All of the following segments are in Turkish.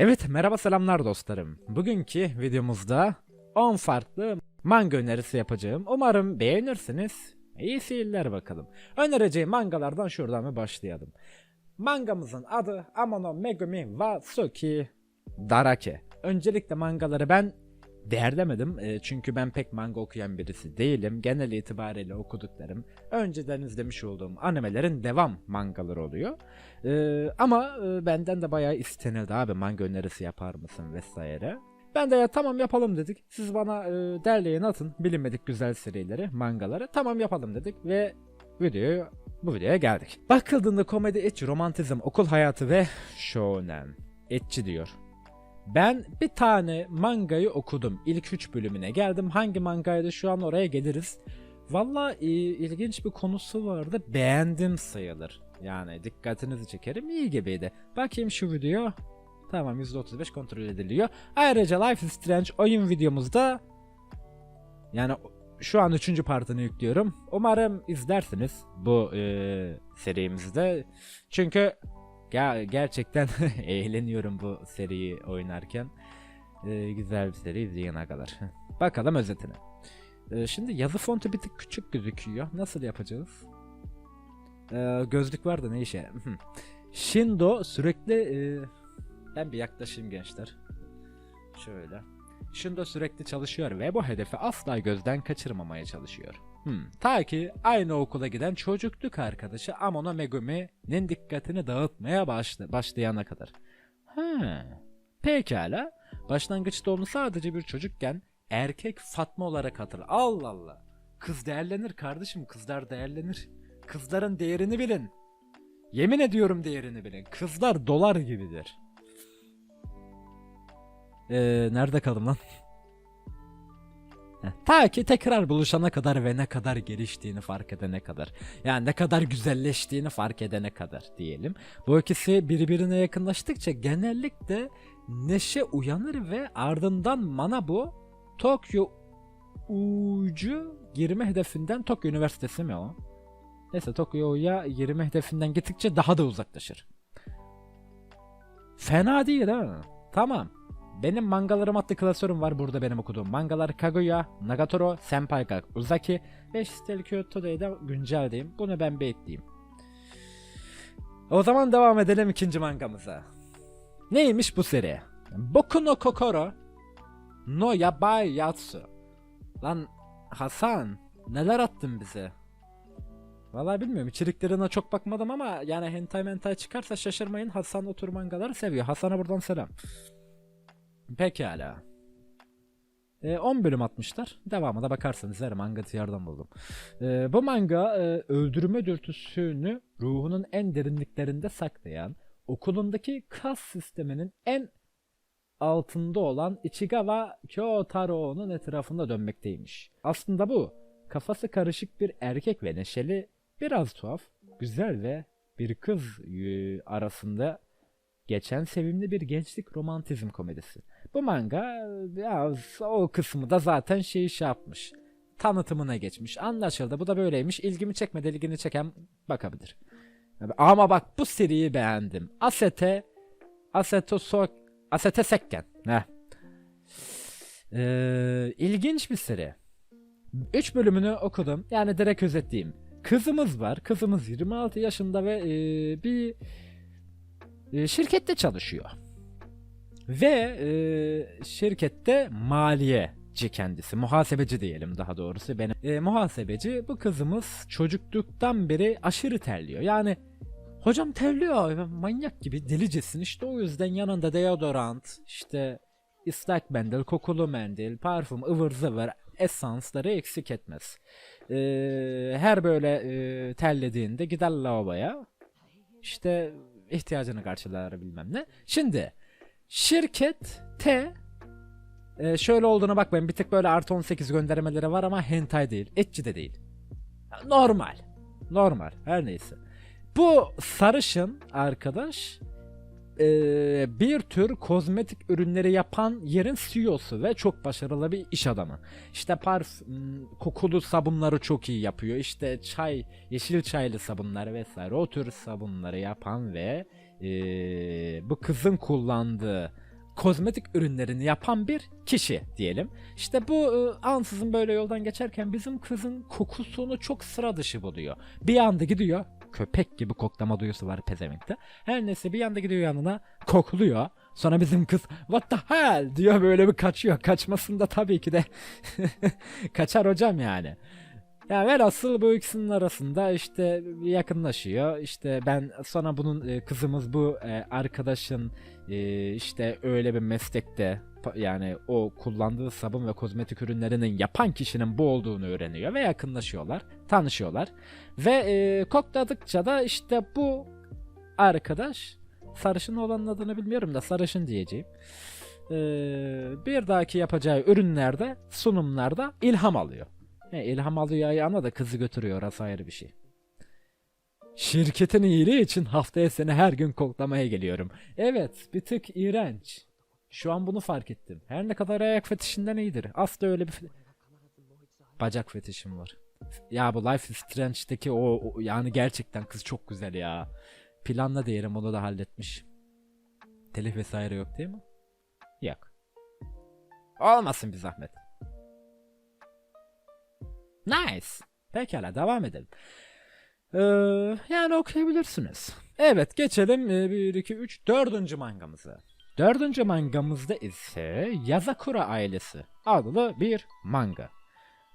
Evet merhaba selamlar dostlarım. Bugünkü videomuzda 10 farklı manga önerisi yapacağım. Umarım beğenirsiniz. İyi seyirler bakalım. Önereceğim mangalardan şuradan bir başlayalım. Mangamızın adı Amano Megumi wa Tsuki Darake. Öncelikle mangaları ben değerlemedim e, çünkü ben pek manga okuyan birisi değilim. Genel itibariyle okuduklarım önceden izlemiş olduğum animelerin devam mangaları oluyor. E, ama e, benden de bayağı istenildi abi manga önerisi yapar mısın vesaire. Ben de ya tamam yapalım dedik. Siz bana e, derleyin atın bilinmedik güzel serileri, mangaları. Tamam yapalım dedik ve videoyu bu videoya geldik. Bakıldığında komedi, etçi, romantizm, okul hayatı ve shonen. Etçi diyor. Ben bir tane mangayı okudum. İlk 3 bölümüne geldim. Hangi mangaydı şu an oraya geliriz. Valla e, ilginç bir konusu vardı. Beğendim sayılır. Yani dikkatinizi çekerim iyi gibiydi. Bakayım şu video. Tamam %35 kontrol ediliyor. Ayrıca Life is Strange oyun videomuzda yani şu an 3. partını yüklüyorum. Umarım izlersiniz bu e, serimizde. Çünkü Ger- gerçekten eğleniyorum bu seriyi oynarken. Ee, güzel bir seri izleyene kadar. Bakalım özetine. Ee, şimdi yazı fontu bir tık küçük gözüküyor. Nasıl yapacağız? Ee, gözlük var da ne işe? Shindo sürekli... e, ben bir yaklaşayım gençler. Şöyle. Shindo sürekli çalışıyor ve bu hedefi asla gözden kaçırmamaya çalışıyor. Hmm, ta ki aynı okula giden çocukluk arkadaşı Amano Megumi'nin dikkatini dağıtmaya başla başlayana kadar. Ha, pekala. Başlangıçta onu sadece bir çocukken erkek Fatma olarak hatırla. Allah Allah. Kız değerlenir kardeşim. Kızlar değerlenir. Kızların değerini bilin. Yemin ediyorum değerini bilin. Kızlar dolar gibidir. Ee, nerede kaldım lan? Ta ki tekrar buluşana kadar ve ne kadar geliştiğini fark edene kadar. Yani ne kadar güzelleştiğini fark edene kadar diyelim. Bu ikisi birbirine yakınlaştıkça genellikle neşe uyanır ve ardından Manabu Tokyo ucu girme hedefinden Tokyo Üniversitesi mi o? Neyse Tokyo'ya girme hedefinden gittikçe daha da uzaklaşır. Fena değil ha. Tamam. Benim mangalarım adlı klasörüm var burada benim okuduğum. Mangalar Kaguya, Nagatoro, Senpai ga Uzaki ve Steel Kyoto'da da günceldeyim. Bunu ben bir ekleyeyim. O zaman devam edelim ikinci mangamıza. Neymiş bu seri? Boku no Kokoro no Yabai Yatsu. Lan Hasan neler attın bize? Vallahi bilmiyorum içeriklerine çok bakmadım ama yani hentai mentai çıkarsa şaşırmayın Hasan o tür mangaları seviyor. Hasan'a buradan selam. Pekala. E, 10 bölüm atmışlar. Devamına bakarsanız her manga yardım buldum. E, bu manga e, öldürme dürtüsünü ruhunun en derinliklerinde saklayan, okulundaki kas sisteminin en altında olan Ichigawa Kyotaro'nun etrafında dönmekteymiş. Aslında bu, kafası karışık bir erkek ve neşeli, biraz tuhaf, güzel ve bir kız e, arasında geçen sevimli bir gençlik romantizm komedisi. Bu manga ya o kısmı da zaten şey şey yapmış. Tanıtımına geçmiş. Anlaşıldı. Bu da böyleymiş. İlgimi çekmedi. ilgini çeken bakabilir. Ama bak bu seriyi beğendim. Asete Aseto so Asete Sekken. Heh. Ee, ilginç bir seri. 3 bölümünü okudum. Yani direkt özetleyeyim. Kızımız var. Kızımız 26 yaşında ve ee, bir e, şirkette çalışıyor. Ve e, şirkette maliyeci kendisi. Muhasebeci diyelim daha doğrusu. Benim e, muhasebeci bu kızımız çocukluktan beri aşırı terliyor. Yani hocam terliyor manyak gibi delicesin. İşte o yüzden yanında deodorant, işte ıslak mendil, kokulu mendil, parfüm, ıvır zıvır esansları eksik etmez. E, her böyle e, terlediğinde gider lavaboya. İşte ihtiyacını karşılar bilmem ne. Şimdi şirket T e, şöyle olduğuna bakmayın bir tık böyle artı 18 göndermeleri var ama hentai değil. Etçi de değil. Normal. Normal. Her neyse. Bu sarışın arkadaş e, bir tür kozmetik ürünleri yapan yerin CEO'su ve çok başarılı bir iş adamı. İşte parfüm, kokulu sabunları çok iyi yapıyor. İşte çay, yeşil çaylı sabunlar vesaire o tür sabunları yapan ve e, bu kızın kullandığı kozmetik ürünlerini yapan bir kişi diyelim. İşte bu e, ansızın böyle yoldan geçerken bizim kızın kokusunu çok sıra dışı buluyor. Bir anda gidiyor. Köpek gibi koklama duyusu var pezevenkte. Her neyse bir anda gidiyor yanına kokluyor. Sonra bizim kız what the hell diyor böyle bir kaçıyor. Kaçmasında tabii ki de kaçar hocam yani. Ya velhasıl bu ikisinin arasında işte yakınlaşıyor. İşte ben sonra bunun e, kızımız bu e, arkadaşın e, işte öyle bir meslekte yani o kullandığı sabun ve kozmetik ürünlerinin yapan kişinin bu olduğunu öğreniyor ve yakınlaşıyorlar, tanışıyorlar. Ve kokladıkça da işte bu arkadaş sarışın olanın adını bilmiyorum da sarışın diyeceğim. E, bir dahaki yapacağı ürünlerde, sunumlarda ilham alıyor. He, ilham alıyor ayağına da kızı götürüyor orası ayrı bir şey. Şirketin iyiliği için haftaya seni her gün koklamaya geliyorum. Evet bir tık iğrenç. Şu an bunu fark ettim. Her ne kadar ayak fetişinden iyidir. Aslında öyle bir bacak fetişim var. Ya bu Life is Strange'deki o, o- yani gerçekten kız çok güzel ya. Planla diyelim onu da halletmiş. Telif vesaire yok değil mi? Yok. Olmasın bir zahmet. Nice. Pekala devam edelim. Ee, yani okuyabilirsiniz. Evet geçelim 1, 2, 3, dördüncü mangamıza. Dördüncü mangamızda ise Yazakura ailesi adlı bir manga.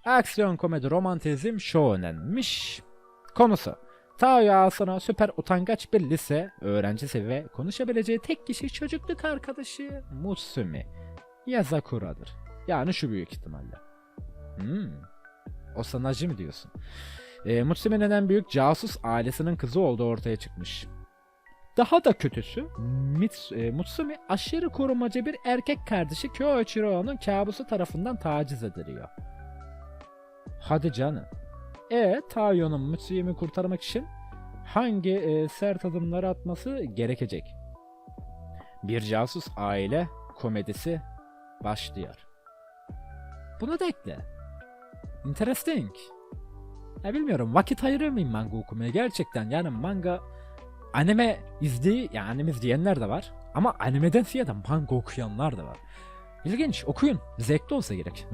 Aksiyon komedi romantizm shonenmiş. Konusu Taoya Asuna süper utangaç bir lise öğrencisi ve konuşabileceği tek kişi çocukluk arkadaşı Mutsumi. Yazakura'dır. Yani şu büyük ihtimalle. Hmm. O sanacı mı diyorsun? E, Mutsumi'nin en büyük casus ailesinin kızı olduğu ortaya çıkmış. Daha da kötüsü Mits, e, Mutsumi aşırı korumacı bir erkek kardeşi Kyoichiro'nun kabusu tarafından taciz ediliyor. Hadi canım. E Tao'nun Mutsumi'yi kurtarmak için hangi e, sert adımları atması gerekecek? Bir casus aile komedisi başlıyor. Bunu da ekle. Interesting. Ya bilmiyorum vakit ayırır mıyım manga okumaya gerçekten yani manga anime izleyi yani anime izleyenler de var ama animeden ziyade manga okuyanlar da var. İlginç okuyun zevkli olsa gerek.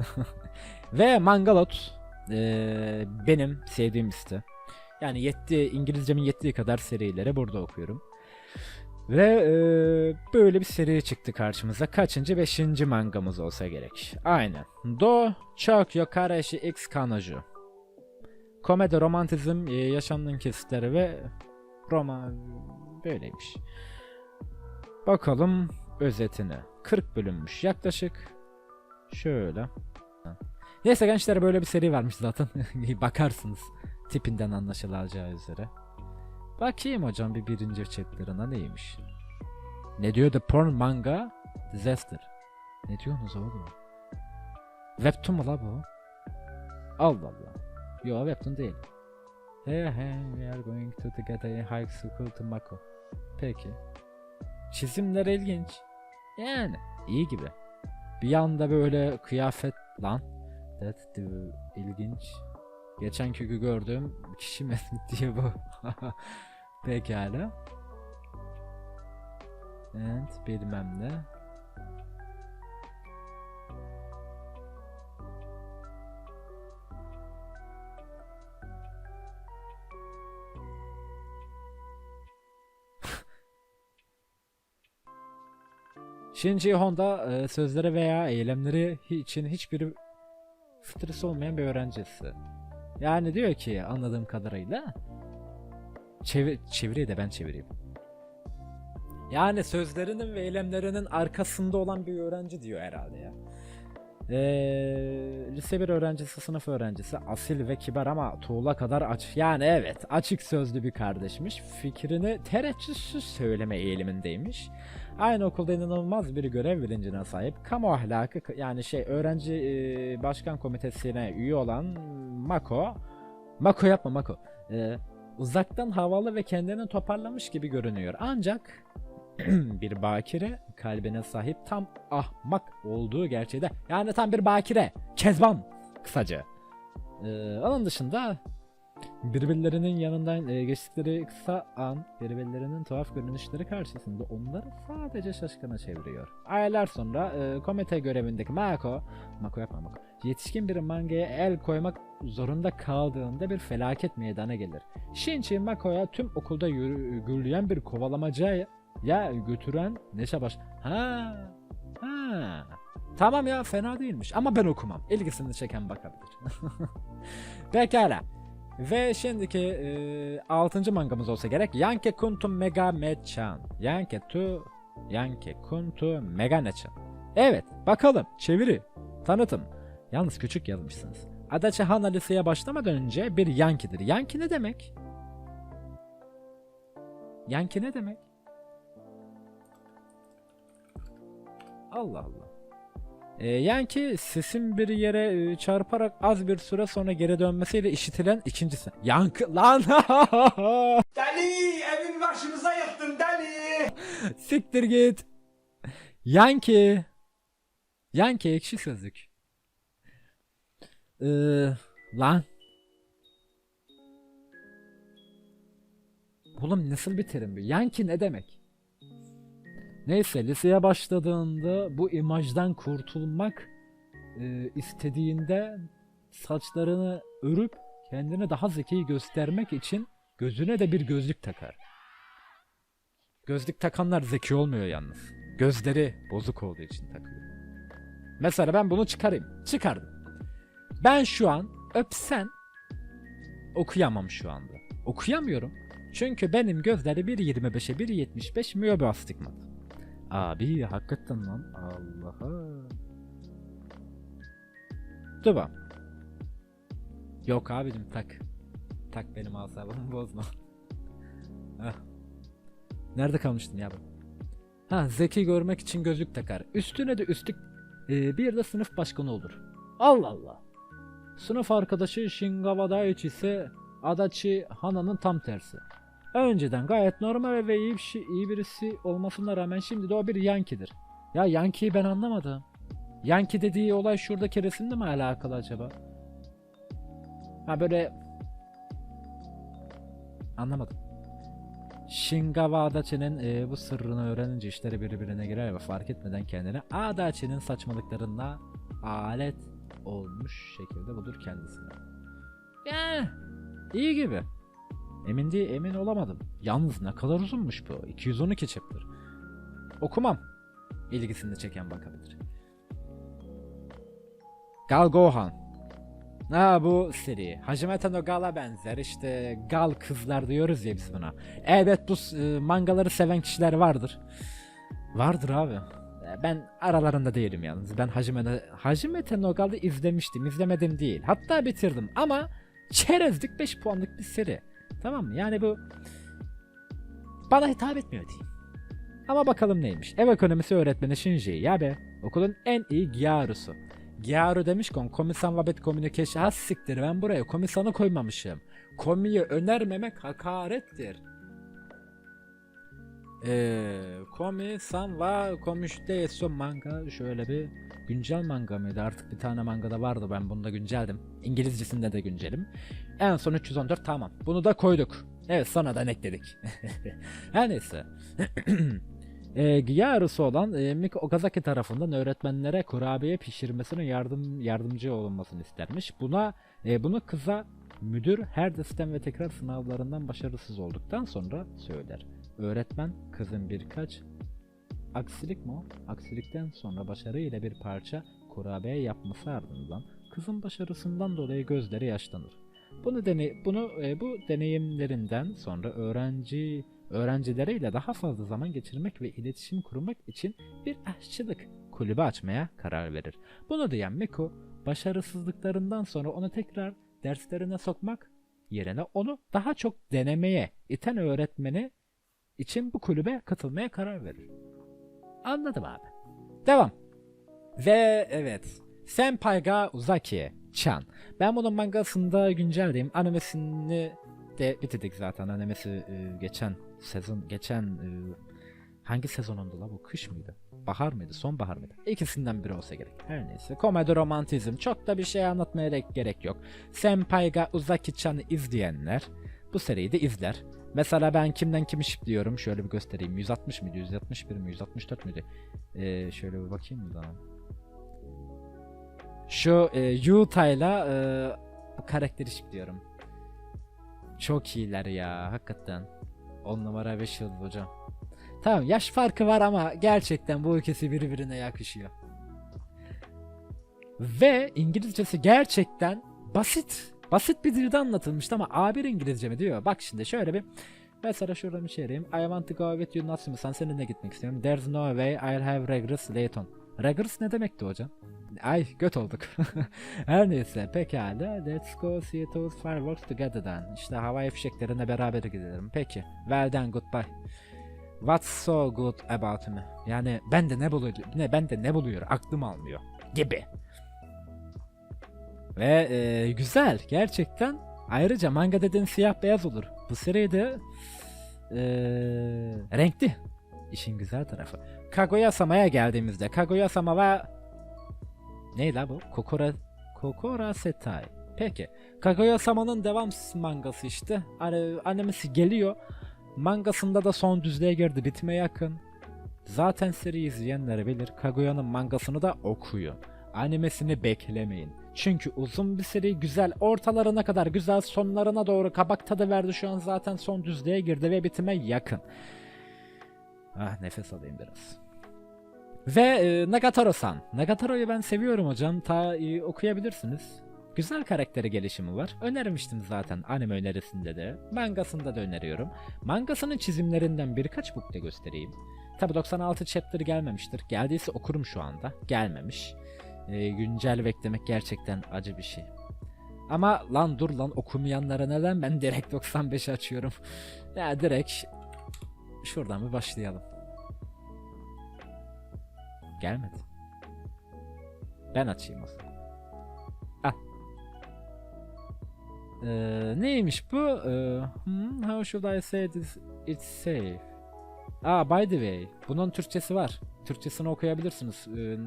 Ve Mangalot eee, benim sevdiğim site. Yani yetti İngilizcemin yettiği kadar serileri burada okuyorum. Ve eee, böyle bir seri çıktı karşımıza. Kaçıncı? Beşinci mangamız olsa gerek. Aynen. Do Chokyo Kareshi X Kanoju. Komedi, romantizm, e, yaşamın kesitleri ve Roma böyleymiş. Bakalım özetine. 40 bölünmüş yaklaşık. Şöyle. Neyse gençler böyle bir seri varmış zaten. Bakarsınız tipinden anlaşılacağı üzere. Bakayım hocam bir birinci chapter'ına neymiş. Ne diyor The Porn Manga Disaster. Ne diyorsunuz oğlum? Webtoon mu la bu? Allah Allah. Yo webtoon değil. Hey hey we are going to get a high school to Mako. Peki. Çizimler ilginç. Yani iyi gibi. Bir anda böyle kıyafet lan. That the ilginç. Geçen kökü gördüğüm kişi mi diye bu. Pekala. And bilmem ne. Shinji Honda e, sözleri veya eylemleri için hiçbir fıtrısı olmayan bir öğrencisi. Yani diyor ki anladığım kadarıyla çevir çeviriyi de ben çevireyim. Yani sözlerinin ve eylemlerinin arkasında olan bir öğrenci diyor herhalde ya. Ee, lise bir öğrencisi, sınıf öğrencisi, asil ve kibar ama tuğla kadar aç. Yani evet, açık sözlü bir kardeşmiş. Fikrini tereddütsüz söyleme eğilimindeymiş. Aynı okulda inanılmaz bir görev bilincine sahip. Kamu ahlakı yani şey öğrenci e, başkan komitesine üye olan Mako. Mako yapma Mako. E, uzaktan havalı ve kendini toparlamış gibi görünüyor. Ancak bir bakire kalbine sahip tam ahmak olduğu gerçeği Yani tam bir bakire. Kezban kısaca. Ee, onun dışında Birbirlerinin yanından e, geçtikleri kısa an birbirlerinin tuhaf görünüşleri karşısında onları sadece şaşkına çeviriyor. Aylar sonra e, komite görevindeki Mako, Mako yapma Mako, yetişkin bir mangaya el koymak zorunda kaldığında bir felaket meydana gelir. Shinji Mako'ya tüm okulda yürü, gürleyen bir kovalamacaya ya götüren Neşe baş... Ha, ha. Tamam ya fena değilmiş ama ben okumam. İlgisini çeken bakabilir. Pekala. Ve şimdiki e, 6. mangamız olsa gerek. Yanke Kuntu Mega Mechan. Yanke tu Yanke Kuntu Mega Nechan. Evet bakalım çeviri. Tanıtım. Yalnız küçük yazmışsınız. Adachi Hana liseye başlamadan önce bir Yanki'dir. Yanki ne demek? Yanki ne demek? Allah Allah. Ee, Yankee sesin bir yere e, çarparak az bir süre sonra geri dönmesiyle işitilen ikincisi. Yankı lan. Deli evin başımıza yıktın deli. Siktir git. Yankee. Yankee ekşi sözlük. Ee, lan. Oğlum nasıl bir terim bu? Yankee ne demek? Neyse liseye başladığında bu imajdan kurtulmak e, istediğinde saçlarını örüp kendini daha zeki göstermek için gözüne de bir gözlük takar. Gözlük takanlar zeki olmuyor yalnız. Gözleri bozuk olduğu için takıyor. Mesela ben bunu çıkarayım. Çıkardım. Ben şu an öpsen okuyamam şu anda. Okuyamıyorum. Çünkü benim gözleri 1.25'e 1.75 miyopi astigmat. Abi hakikaten lan. Allah'a. Dur bak. Yok abicim tak. Tak benim asabımı bozma. Nerede kalmıştım ya ben? Ha zeki görmek için gözlük takar. Üstüne de üstlük e, bir de sınıf başkanı olur. Allah Allah. Sınıf arkadaşı Shingawa Daichi ise Adachi Hana'nın tam tersi. Önceden gayet normal ve iyi, bir şey, iyi birisi olmasına rağmen şimdi de o bir Yankidir. Ya Yanki'yi ben anlamadım. Yanki dediği olay şuradaki resimle mi alakalı acaba? Ha böyle... Anlamadım. Shingawa Adachi'nin e, bu sırrını öğrenince işleri birbirine girer ve fark etmeden kendini Adachi'nin saçmalıklarına alet olmuş şekilde bulur kendisini. Yani iyi gibi. Emin değil, emin olamadım. Yalnız ne kadar uzunmuş bu. 212 chapter. Okumam. İlgisini çeken bakabilir. Gal Gohan. Ha bu seri. Hajime no Gal'a benzer. İşte Gal kızlar diyoruz ya biz buna. Evet bu e, mangaları seven kişiler vardır. Vardır abi. E, Ben aralarında değilim yalnız. Ben Hajime, Hajime no Gal'ı izlemiştim. İzlemedim değil. Hatta bitirdim ama çerezlik 5 puanlık bir seri. Tamam mı? Yani bu bana hitap etmiyor diyeyim. Ama bakalım neymiş. Ev ekonomisi öğretmeni Shinji Yabe okulun en iyi Gyaru'su. Gyaru demiş kon komisan vabet communication has siktir ben buraya komisanı koymamışım. Komiyi önermemek hakarettir. Eee komisan wa komüşte esso manga şöyle bir güncel manga mıydı artık bir tane mangada vardı ben bunu da günceldim. İngilizcesinde de güncelim. En son 314 tamam. Bunu da koyduk. Evet sonradan ekledik. Her neyse. e, Gyarusu olan e, Miko Okazaki tarafından öğretmenlere kurabiye pişirmesine yardım yardımcı olunmasını istermiş. Buna e, bunu kıza müdür her sistem ve tekrar sınavlarından başarısız olduktan sonra söyler. Öğretmen kızın birkaç aksilik mi? Aksilikten sonra başarıyla bir parça kurabiye yapması ardından kızın başarısından dolayı gözleri yaşlanır. Bunu deney bunu e, bu deneyimlerinden sonra öğrenci öğrencileriyle daha fazla zaman geçirmek ve iletişim kurmak için bir aşçılık kulübü açmaya karar verir. Bunu diyen Miko başarısızlıklarından sonra onu tekrar derslerine sokmak yerine onu daha çok denemeye iten öğretmeni için bu kulübe katılmaya karar verir. Anladım abi. Devam. Ve evet. Senpai ga Uzaki Chan. Ben bunun mangasında günceldeyim. Animesini de bitirdik zaten. Animesi e, geçen sezon, geçen e, Hangi sezonunda la bu? Kış mıydı? Bahar mıydı? Sonbahar mıydı? İkisinden biri olsa gerek. Her neyse. Komedi romantizm. Çok da bir şey anlatmaya gerek yok. Senpai ga Uzaki-chan'ı izleyenler bu seriyi de izler. Mesela ben kimden kimi şipliyorum şöyle bir göstereyim. 160 mıydı? 161 mi? 164 müydü? Ee, şöyle bir bakayım mı daha? Şu e, Yuta'yla e, karakteri şipliyorum. Çok iyiler ya hakikaten. 10 numara 5 yıldız hocam. Tamam yaş farkı var ama gerçekten bu ikisi birbirine yakışıyor. Ve İngilizcesi gerçekten basit. Basit bir dilde anlatılmıştı ama A1 İngilizce mi diyor. Bak şimdi şöyle bir Mesela şuradan bir şey arayayım. I want to go with you mı? Sen seninle gitmek istiyorum. There's no way I'll have regrets later. Regrets ne demekti hocam? Ay göt olduk. Her neyse pekala. Let's go see those fireworks together then. İşte havai fişeklerine beraber gidelim. Peki. Well then goodbye. What's so good about me? Yani ben de ne buluyor, ne ben de ne buluyor, aklım almıyor gibi. Ve e, güzel gerçekten. Ayrıca manga dediğin siyah beyaz olur. Bu seride e, renkli. İşin güzel tarafı. Kaguya-sama'ya geldiğimizde Kaguya-sama ve ne la bu? Kokora Kokora Setai. Peki. Kaguya-sama'nın devam mangası işte. Hani animesi geliyor. Mangasında da son düzlüğe girdi. Bitmeye yakın. Zaten seri izleyenler bilir. Kaguya'nın mangasını da okuyor. Animesini beklemeyin. Çünkü uzun bir seri güzel. Ortalarına kadar güzel. Sonlarına doğru kabak tadı verdi. Şu an zaten son düzlüğe girdi ve bitime yakın. Ah nefes alayım biraz. Ve e, Nagatoro-san. Nagataro'yu ben seviyorum hocam. Ta e, okuyabilirsiniz. Güzel karakteri gelişimi var. Önermiştim zaten anime önerisinde de. Mangasında da öneriyorum. Mangasının çizimlerinden birkaç da göstereyim. Tabi 96 chapter gelmemiştir. Geldiyse okurum şu anda. Gelmemiş. E, güncel beklemek gerçekten acı bir şey. Ama lan dur lan okumayanlara neden ben direkt 95 açıyorum. ya direkt şuradan bir başlayalım. Gelmedi. Ben açayım o zaman. Al. Ee, neymiş bu? Ee, hmm, how should I say this? It's safe. Aa by the way. Bunun Türkçesi var. Türkçesini okuyabilirsiniz. Ee,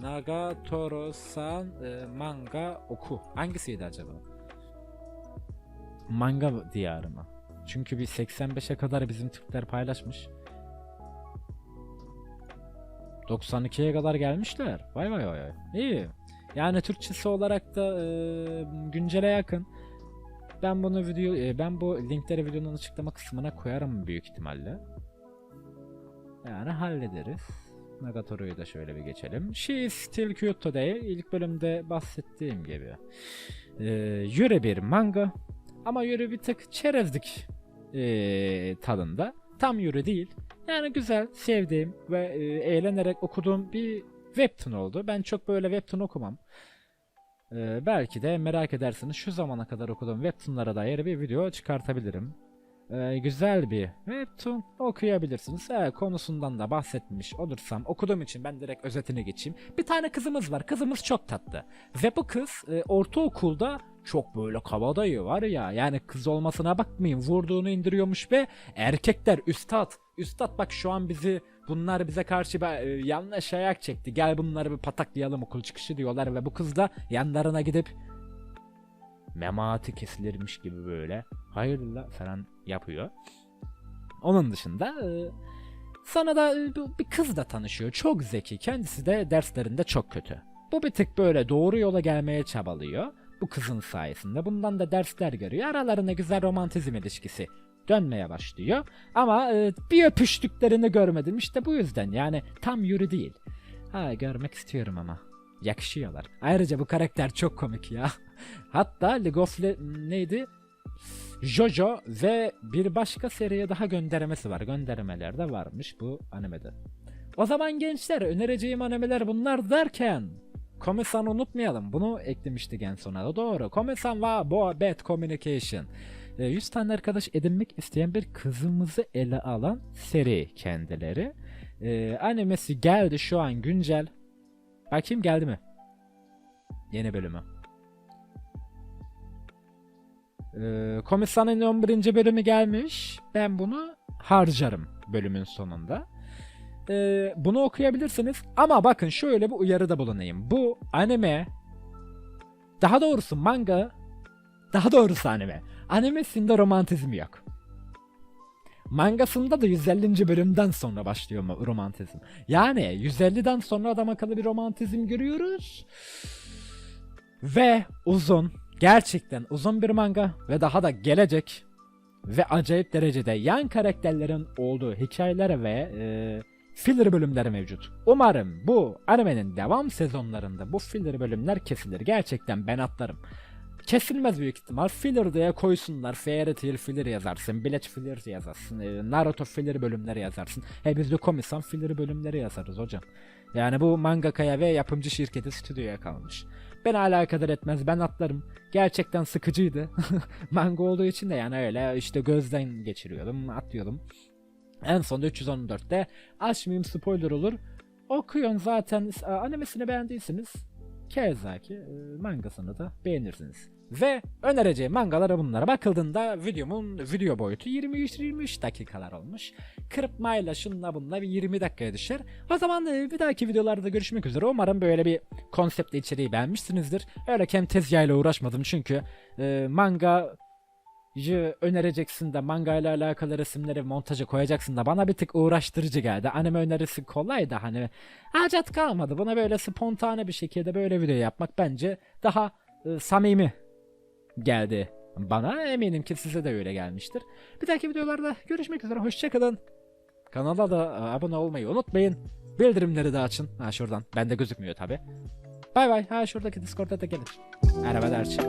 Nagatoro-san e, manga oku. Hangisiydi acaba? Manga diyarı mı? Çünkü bir 85'e kadar bizim Türkler paylaşmış. 92'ye kadar gelmişler. Vay vay vay. İyi. Yani Türkçesi olarak da e, güncele yakın. Ben bunu video e, ben bu linkleri videonun açıklama kısmına koyarım büyük ihtimalle. Yani hallederiz. Nagatoro'yu da şöyle bir geçelim. She is still cute today. İlk bölümde bahsettiğim gibi. Ee, yürü bir manga. Ama yürü bir tık çerezlik ee, tadında. Tam yürü değil. Yani güzel, sevdiğim ve e, eğlenerek okuduğum bir webtoon oldu. Ben çok böyle webtoon okumam. Ee, belki de merak edersiniz şu zamana kadar okuduğum webtoonlara dair bir video çıkartabilirim. Ee, güzel bir webtoon okuyabilirsiniz. Ee, konusundan da bahsetmiş olursam okuduğum için ben direkt özetine geçeyim. Bir tane kızımız var. Kızımız çok tatlı. Ve bu kız e, ortaokulda çok böyle kabadayı var ya. Yani kız olmasına bakmayın. Vurduğunu indiriyormuş ve erkekler üstad. Üstad bak şu an bizi bunlar bize karşı bir, e, yanlış ayak çekti. Gel bunları bir pataklayalım okul çıkışı diyorlar ve bu kız da yanlarına gidip memati kesilirmiş gibi böyle hayırlı falan yapıyor. Onun dışında e, sana da e, bir kızla tanışıyor. Çok zeki. Kendisi de derslerinde çok kötü. Bu bir tık böyle doğru yola gelmeye çabalıyor. Bu kızın sayesinde. Bundan da dersler görüyor. Aralarında güzel romantizm ilişkisi dönmeye başlıyor. Ama e, bir öpüştüklerini görmedim. İşte bu yüzden yani tam yürü değil. Ha görmek istiyorum ama. Yakışıyorlar. Ayrıca bu karakter çok komik ya. Hatta League of Le- neydi? Jojo ve bir başka seriye daha göndermesi var. Göndermeler de varmış bu animede. O zaman gençler önereceğim animeler bunlar derken Komisan unutmayalım. Bunu eklemiştik en sona da doğru. Komisan ve Boa Bad Communication. E, 100 tane arkadaş edinmek isteyen bir kızımızı ele alan seri kendileri. E, animesi geldi şu an güncel. Bakayım geldi mi? Yeni bölümü. Ee, Komisan'ın 11. bölümü gelmiş. Ben bunu harcarım bölümün sonunda. e, bunu okuyabilirsiniz. Ama bakın şöyle bir uyarıda bulunayım. Bu anime daha doğrusu manga daha doğrusu anime. Animesinde romantizm yok. Mangasında da 150. bölümden sonra başlıyor mu romantizm. Yani 150'den sonra adam akıllı bir romantizm görüyoruz. Ve uzun, gerçekten uzun bir manga ve daha da gelecek ve acayip derecede yan karakterlerin olduğu hikayeler ve e, filler bölümleri mevcut. Umarım bu animenin devam sezonlarında bu filler bölümler kesilir. Gerçekten ben atlarım. Kesilmez büyük ihtimal. Filler diye koysunlar. Fairy Tail filler yazarsın. Bleach filler yazarsın. e, Naruto filler bölümleri yazarsın. E biz de komisan filler bölümleri yazarız hocam. Yani bu mangakaya ve yapımcı şirketi stüdyoya kalmış. Beni alakadar etmez ben atlarım. Gerçekten sıkıcıydı. Manga olduğu için de yani öyle işte gözden geçiriyordum atıyordum. En sonunda 314'te açmayayım spoiler olur. Okuyun zaten animesini beğendiyseniz Kezaki e, mangasını da beğenirsiniz. Ve önereceğim mangalara bunlara bakıldığında videomun video boyutu 23-23 dakikalar olmuş. Kırpmayla şunla bununla bir 20 dakikaya düşer. O zaman e, bir dahaki videolarda görüşmek üzere. Umarım böyle bir konseptle içeriği beğenmişsinizdir. Öyle kem tezgahıyla uğraşmadım çünkü e, manga önereceksin de manga ile alakalı resimleri montaja koyacaksın da bana bir tık uğraştırıcı geldi. Anime önerisi kolay da hani hacet kalmadı. Buna böyle spontane bir şekilde böyle video yapmak bence daha e, samimi geldi bana. Eminim ki size de öyle gelmiştir. Bir dahaki videolarda görüşmek üzere. Hoşçakalın. Kanala da e, abone olmayı unutmayın. Bildirimleri de açın. Ha şuradan. Bende gözükmüyor tabi. Bay bay. Ha şuradaki Discord'a da gelin. Merhaba Derçi.